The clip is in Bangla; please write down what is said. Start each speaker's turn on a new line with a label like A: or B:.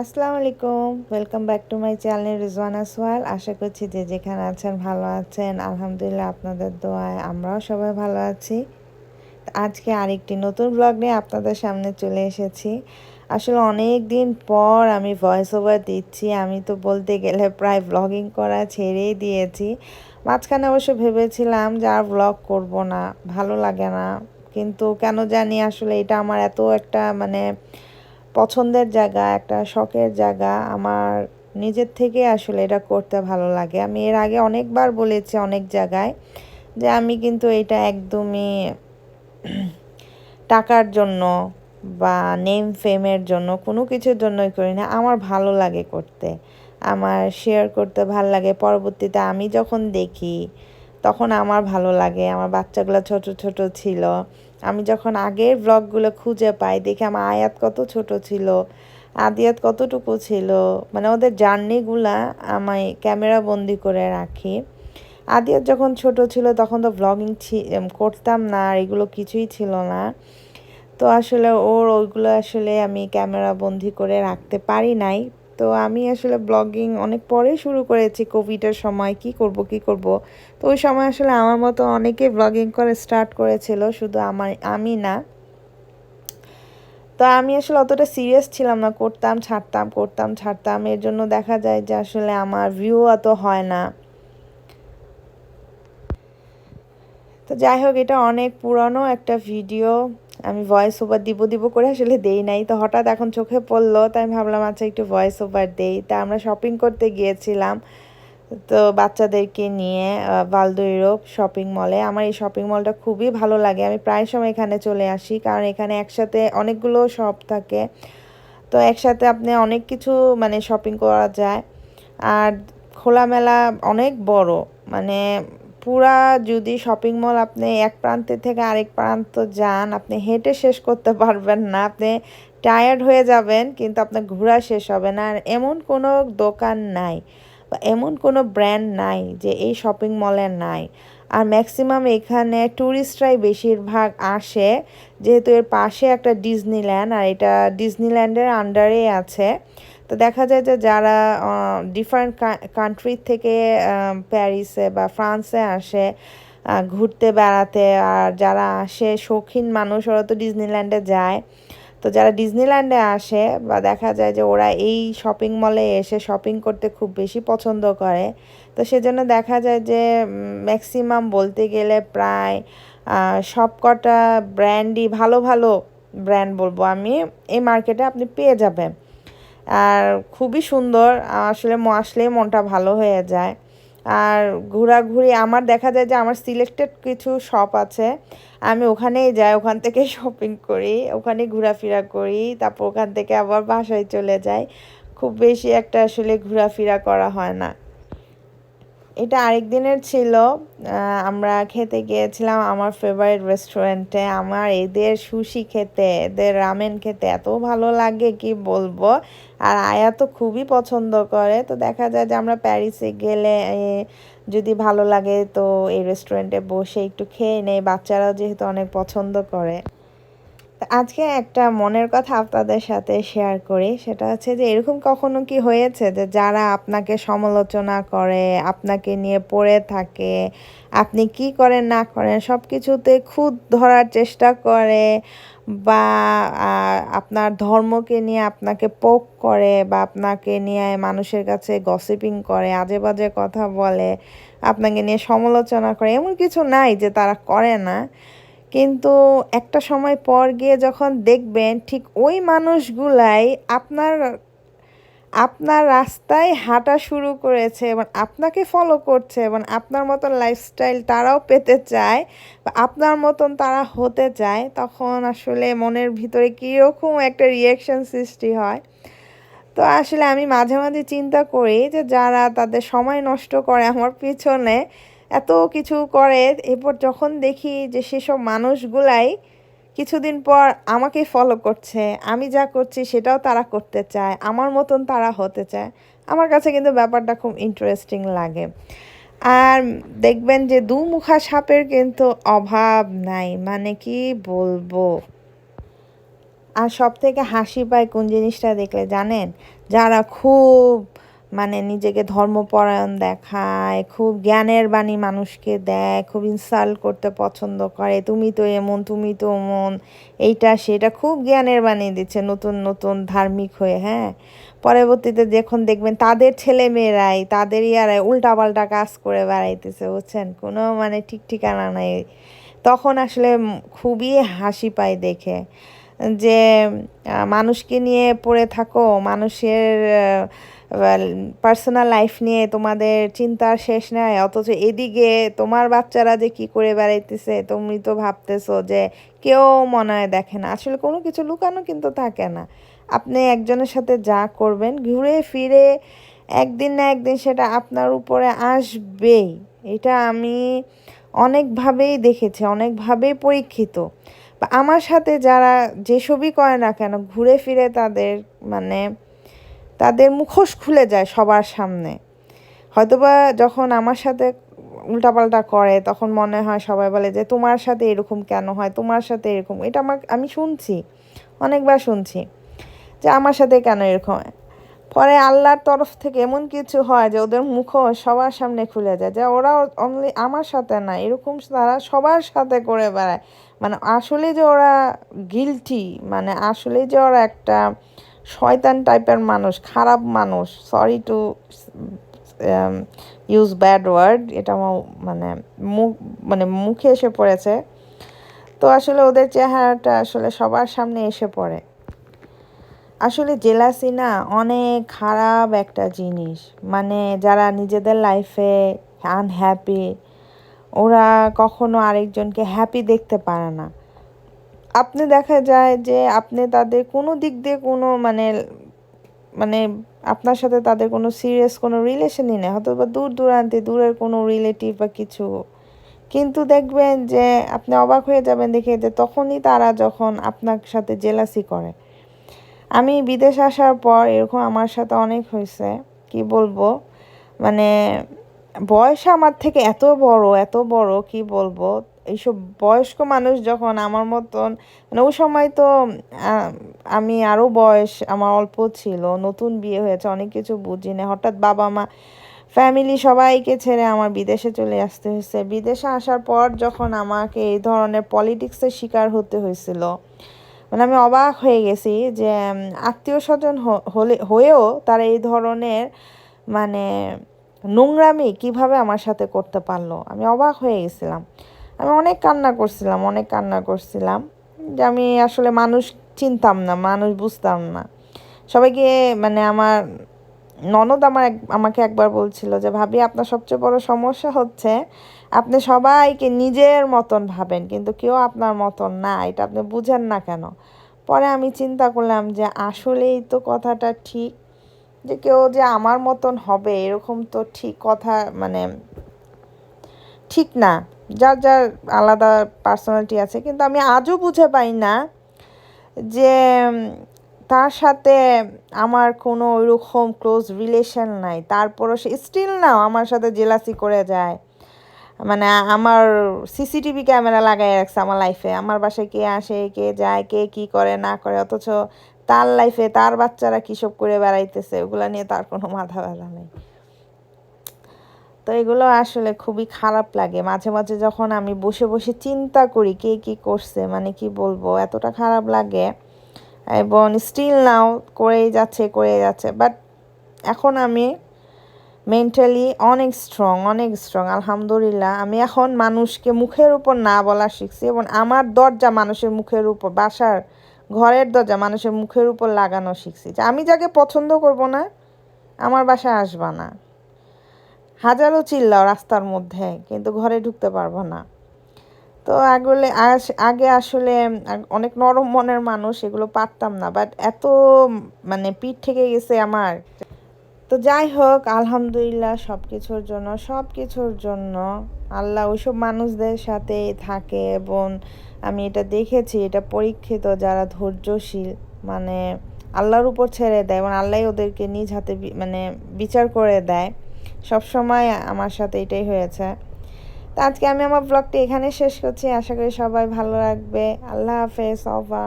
A: আসসালামু আলাইকুম। Welcome back to my channel Rizwana Sowal আশা করছি যে যেখানে আছেন ভালো আছেন। আলহামদুলিল্লাহ আপনাদের দোয়ায় আমরাও সবাই ভালো আছি। আজকে আরেকটি নতুন ব্লগ নিয়ে আপনাদের সামনে চলে এসেছি। আসলে অনেক দিন পর আমি ভয়েস ওভার দিচ্ছি। আমি তো বলতে গেলে প্রায় ব্লগিং করা ছেড়েই দিয়েছি। মাঝখানে অবশ্য ভেবেছিলাম যে আর ব্লগ করব না, ভালো লাগে না। কিন্তু কেন জানি আসলে এটা আমার এত একটা মানে পছন্দের জায়গা, একটা শখের জায়গা আমার নিজের থেকে আসলে এটা করতে ভালো লাগে। আমি এর আগে অনেকবার বলেছি অনেক জায়গায় যে আমি কিন্তু এটা একদমই টাকার জন্য বা নেম ফেমের জন্য কোনো কিছুর জন্যই করি না। আমার ভালো লাগে করতে। আমার শেয়ার করতে ভালো লাগে। পরবর্তীতে আমি যখন দেখি তখন আমার ভালো লাগে। আমার বাচ্চাগুলো ছোট ছোট ছিল আমি যখন আগের ব্লগগুলো খুঁজে পাই, দেখি আমার আয়াত কত ছোট ছিল, আদিয়াত কতটুকু ছিল মানে ওদের জার্নিগুলা আমি ক্যামেরা বন্দি করে রাখি। আদিয়াত যখন ছোট ছিল, তখন তো ব্লগিং করতাম না, আর এগুলো কিছুই ছিল না। তো আসলে ওর ওইগুলো আসলে আমি ক্যামেরা বন্দি করে রাখতে পারি নাই। তো আমি আসলে ব্লগিং অনেক পরে শুরু করেছি, কোভিডের সময়, কি করব কি করব? তো ওই সময় আসলে আমার মতো অনেকে ব্লগিং করে স্টার্ট করেছিল, শুধু আমার, আমি না। তো আমি আসলে অতটা সিরিয়াস ছিলাম না, করতাম, ছাড়তাম করতাম, ছাড়তাম। এর জন্য দেখা যায় যে আসলে আমার ভিউ অত হয় না। তো যাই হোক, এটা অনেক পুরনো একটা ভিডিও আমি ভয়েস ওভার দিব দিব করে আসলে দেই নাই। তো হঠাৎ এখন চোখে পড়ল, তাই ভাবলাম আচ্ছা একটু ভয়েস ওভার দেই। তা আমরা শপিং করতে গিয়েছিলাম। তো বাচ্চাদেরকে নিয়ে বালদৈরব শপিং মলে আমার এই শপিং মলটা খুবই ভালো লাগে। আমি প্রায় সময় এখানে চলে আসি, কারণ এখানে একসাথে অনেকগুলো শপ থাকে। তো একসাথে আপনি অনেক কিছু মানে শপিং করা যায়। আর খোলামেলা অনেক বড় মানে পুরা যদি শপিং মল আপনি এক প্রান্তে থেকে আরেক প্রান্ত যান, আপনি হেঁটে শেষ করতে পারবেন না, আপনি টায়ার্ড হয়ে যাবেন, কিন্তু আপনার ঘোরা শেষ হবে না। আর এমন কোনো দোকান নাই বা এমন কোনো ব্র্যান্ড নাই যে এই শপিং মলে নাই। আর ম্যাক্সিমাম এখানে ট্যুরিস্টরাই বেশিরভাগ আসে, যেহেতু এর পাশে একটা ডিজনিল্যান্ড আর এটা ডিজনিল্যান্ডের আন্ডারে আছে। তো দেখা যায় যে যারা ডিফারেন্ট কান্ট্রি থেকে প্যারিসে বা ফ্রান্সে আসে ঘুরতে, বেড়াতে, আর যারা আসে শৌখিন মানুষ, ওরা তো ডিজনিল্যান্ডে যায়। তো যারা ডিজনিল্যান্ডে আসে বা দেখা যায় যে ওরা এই শপিং মলে এসে শপিং করতে খুব বেশি পছন্দ করে, তো সেজন্য দেখা যায় যে ম্যাক্সিমাম বলতে গেলে প্রায় সব কটা ব্র্যান্ডই ভালো ভালো ব্র্যান্ড বলব আমি, এই মার্কেটে আপনি পেয়ে যাবেন। আর খুবই সুন্দর, আসলে আসলেই মনটা ভালো হয়ে যায়। আর ঘোরাঘুরি, আমার দেখা যায় যে আমার সিলেক্টেড কিছু শপ আছে, আমি ওখানেই যাই, ওখান থেকে শপিং করি ওখানে ঘোরাফেরা করি, তারপর ওখান থেকে আবার বাসায় চলে যাই। খুব বেশি একটা আসলে ঘোরাফেরা করা হয় না। এটা আরেক দিনের ছিল। আমরা খেতে গিয়েছিলাম আমার ফেভারিট রেস্টুরেন্টে আমার এদের সুশি খেতে, এদের রামেন খেতে এত ভালো লাগে, কি বলব? আর আয়া তো খুবই পছন্দ করে। তো দেখা যায় যে আমরা প্যারিসে গেলে যদি ভালো লাগে তো এই রেস্টুরেন্টে বসে একটু খেয়ে নেই। বাচ্চারাও যেহেতু অনেক পছন্দ করে। আজকে একটা মনের কথা আপনাদের সাথে শেয়ার করি। সেটা হচ্ছে যে, এরকম কখনো কি হয়েছে যে, যারা আপনাকে সমালোচনা করে, আপনাকে নিয়ে পড়ে থাকে, আপনি কি করেন, না করেন সব কিছুতে খুদ ধরার চেষ্টা করে বা আপনার ধর্মকে নিয়ে আপনাকে পোক করে বা আপনাকে নিয়ে মানুষের কাছে গসিপিং করে আজে বাজে কথা বলে, আপনাকে নিয়ে সমালোচনা করে, এমন কিছু নাই যে তারা করে না। কিন্তু একটা সময় পর গিয়ে যখন দেখবেন ঠিক ওই মানুষগুলাই আপনার আপনার রাস্তায় হাঁটা শুরু করেছে, এবং আপনাকে ফলো করছে, এবং আপনার মতন লাইফস্টাইল তারাও পেতে চায়, বা আপনার মতন তারা হতে চায়, তখন আসলে মনের ভিতরে কীরকম একটা রিয়াকশান সৃষ্টি হয়। তো আসলে আমি মাঝে মাঝে চিন্তা করি যে যারা তাদের সময় নষ্ট করে আমার পিছনে এত কিছু করে, এরপর যখন দেখি যে সেসব মানুষগুলাই কিছুদিন পর আমাকে ফলো করছে, আমি যা করছি সেটাও তারা করতে চায়, আমার মতন তারা হতে চায়। আমার কাছে কিন্তু ব্যাপারটা খুব ইন্টারেস্টিং লাগে। আর দেখবেন যে দু মুখা সাপের কিন্তু অভাব নাই মানে কি বলব? আর সব থেকে হাসি পায় কোন জিনিসটা দেখলে জানেন? যারা খুব মানে নিজেকে ধর্মপরায়ণ দেখায়, খুব জ্ঞানের বাণী মানুষকে দেয়, খুব ইনসাল্ট করতে পছন্দ করে, তুমি তো এমন, তুমি তো এমন এইটা, সেটা খুব জ্ঞানের বাণী দিচ্ছে নতুন নতুন ধার্মিক হয়ে হ্যাঁ? পরবর্তীতে যখন দেখবেন তাদের ছেলে মেয়েরাই তাদেরই আর উল্টাপাল্টা কাজ করে বেড়াইতেছে, বুঝছেন? কোনো মানে ঠিক ঠিকানা নাই। তখন আসলে খুবই হাসি পায় দেখে যে মানুষকে নিয়ে পড়ে থাকো, মানুষের পার্সোনাল লাইফ নিয়ে তোমাদের চিন্তার শেষ নেয় অথচ এদিকে তোমার বাচ্চারা যে কি করে বেড়াইতেছে, তুমি তো ভাবতেছো যে কেউ মনে হয় দেখে না। আসলে কোনো কিছু লুকানো কিন্তু থাকে না। আপনি একজনের সাথে যা করবেন, ঘুরে ফিরে একদিন না একদিন সেটা আপনার উপরে আসবেই। এটা আমি অনেকভাবেই দেখেছি, অনেকভাবেই পরীক্ষিত। আমার সাথে যারা যেসবই করে না কেন, ঘুরে ফিরে তাদের মানে তাদের মুখোশ খুলে যায় সবার সামনে। হয়তোবা যখন আমার সাথে উল্টাপাল্টা করে, তখন মনে হয় সবাই বলে যে, তোমার সাথে এরকম কেন হয়? তোমার সাথে এরকম? এটা আমার, আমি শুনছি, অনেকবার শুনছি যে, আমার সাথে কেন এরকম? পরে আল্লাহর তরফ থেকে এমন কিছু হয় যে, ওদের মুখ সবার সামনে খুলে যায়, যে ওরা অনলি আমার সাথে না, এরকম তারা সবার সাথে করে বেড়ায়। মানে আসলে যে ওরা গিলটি মানে আসলে যে ওরা একটা শয়তান টাইপের মানুষ, খারাপ মানুষ। Sorry to use bad word এটা আমার মানে মুখ মানে মুখে এসে পড়েছে। তো আসলে ওদের চেহারাটা আসলে সবার সামনে এসে পড়ে। আসলে জেলাসি না অনেক খারাপ একটা জিনিস। মানে যারা নিজেদের লাইফে আনহ্যাপি ওরা কখনো আরেকজনকে হ্যাপি দেখতে পারে না। আপনি দেখা যায় যে আপনি তাদের কোনো দিক দিয়ে কোনো মানে মানে আপনার সাথে তাদের কোনো সিরিয়াস কোনো রিলেশনই নেই হয়তো বা দূর দূরান্তে, দূরের কোনো রিলেটিভ বা কিছু। কিন্তু দেখবেন যে আপনি অবাক হয়ে যাবেন দেখে যে তখনই তারা যখন আপনার সাথে জেলাসি করে। আমি বিদেশ আসার পর এরকম আমার সাথে অনেক হয়েছে, কি বলব? মানে বয়স আমার থেকে এত বড় এত বড়, কি বলব? এইসব বয়স্ক মানুষ যখন আমার মতন মানে ওই সময় তো আমি আরও বয়স, আমার অল্প ছিল, নতুন বিয়ে হয়েছে, অনেক কিছু বুঝি না। হঠাৎ বাবা মা ফ্যামিলি সবাইকে ছেড়ে আমার বিদেশে চলে আসতে হয়েছে। বিদেশে আসার পর যখন আমাকে এই ধরনের পলিটিক্সের শিকার হতে হয়েছিল মানে আমি অবাক হয়ে গেছি যে আত্মীয় স্বজন হলে, হয়েও তারা এই ধরনের মানে নোংরামি কীভাবে আমার সাথে করতে পারল। আমি অবাক হয়ে গেছিলাম। আমি অনেক কান্না করছিলাম, অনেক কান্না করছিলাম যে আমি আসলে মানুষ চিনতাম না, মানুষ বুঝতাম না। সবাইকে মানে আমার ননদ আমার আমাকে একবার বলছিল যে, ভাবি, আপনার সবচেয়ে বড় সমস্যা হচ্ছে আপনি সবাইকে নিজের মতন ভাবেন, কিন্তু কেউ আপনার মতন না, এটা আপনি বুঝেন না কেন? পরে আমি চিন্তা করলাম যে, আসলেই তো কথাটা ঠিক, যে কেউ যে আমার মতন হবে, এরকম তো ঠিক কথা মানে ঠিক না। যার যার আলাদা পার্সোনালিটি আছে, কিন্তু আমি আজও বুঝে পাই না যে তার সাথে আমার কোনো ওইরকম ক্লোজ রিলেশন নাই। তারপরও সে স্টিল নাও আমার সাথে জেলাসি করে যায়। মানে আমার সিসিটিভি ক্যামেরা লাগাই রাখছে আমার লাইফে আমার বাসায় কে আসে, কে যায়, কে কি করে, না করে, অথচ তার লাইফে তার বাচ্চারা কী সব করে বেড়াইতেছে, ওগুলো নিয়ে তার কোনো মাথা ব্যথা নেই। তো এগুলো আসলে খুবই খারাপ লাগে। মাঝে মাঝে যখন আমি বসে বসে চিন্তা করি কে কি করছে মানে কি বলব, এতটা খারাপ লাগে এবং স্টিল নাও করেই যাচ্ছে করে যাচ্ছে। বাট এখন আমি মেন্টালি অনেক স্ট্রং অনেক স্ট্রং আলহামদুলিল্লাহ। আমি এখন মানুষকে মুখের উপর না বলা শিখছি এবং আমার দরজা মানুষের মুখের উপর, বাসার ঘরের দরজা মানুষের মুখের উপর লাগানো শিখছি যে আমি যাকে পছন্দ করব না, আমার বাসায় আসবা না। হাজারো চিল্লাও রাস্তার মধ্যে, কিন্তু ঘরে ঢুকতে পারব না। তো আগলে আগে আসলে অনেক নরম মনের মানুষ, এগুলো পারতাম না। বাট এত মানে পিঠ থেকে গেছে আমার। তো যাই হোক, আলহামদুলিল্লাহ সব কিছুর জন্য সব কিছুর জন্য আল্লাহ ওইসব মানুষদের সাথে থাকে এবং আমি এটা দেখেছি, এটা পরীক্ষিত যারা ধৈর্যশীল মানে আল্লাহর উপর ছেড়ে দেয় এবং আল্লাহ ওদেরকে নিজ হাতে মানে বিচার করে দেয়। সব সময় আমার সাথে এটাই হয়েছে। তো আজকে আমি আমার ব্লগটি এখানে শেষ করছি। আশা করি সবাই ভালো রাখবে আল্লাহ হাফেজ, অফা।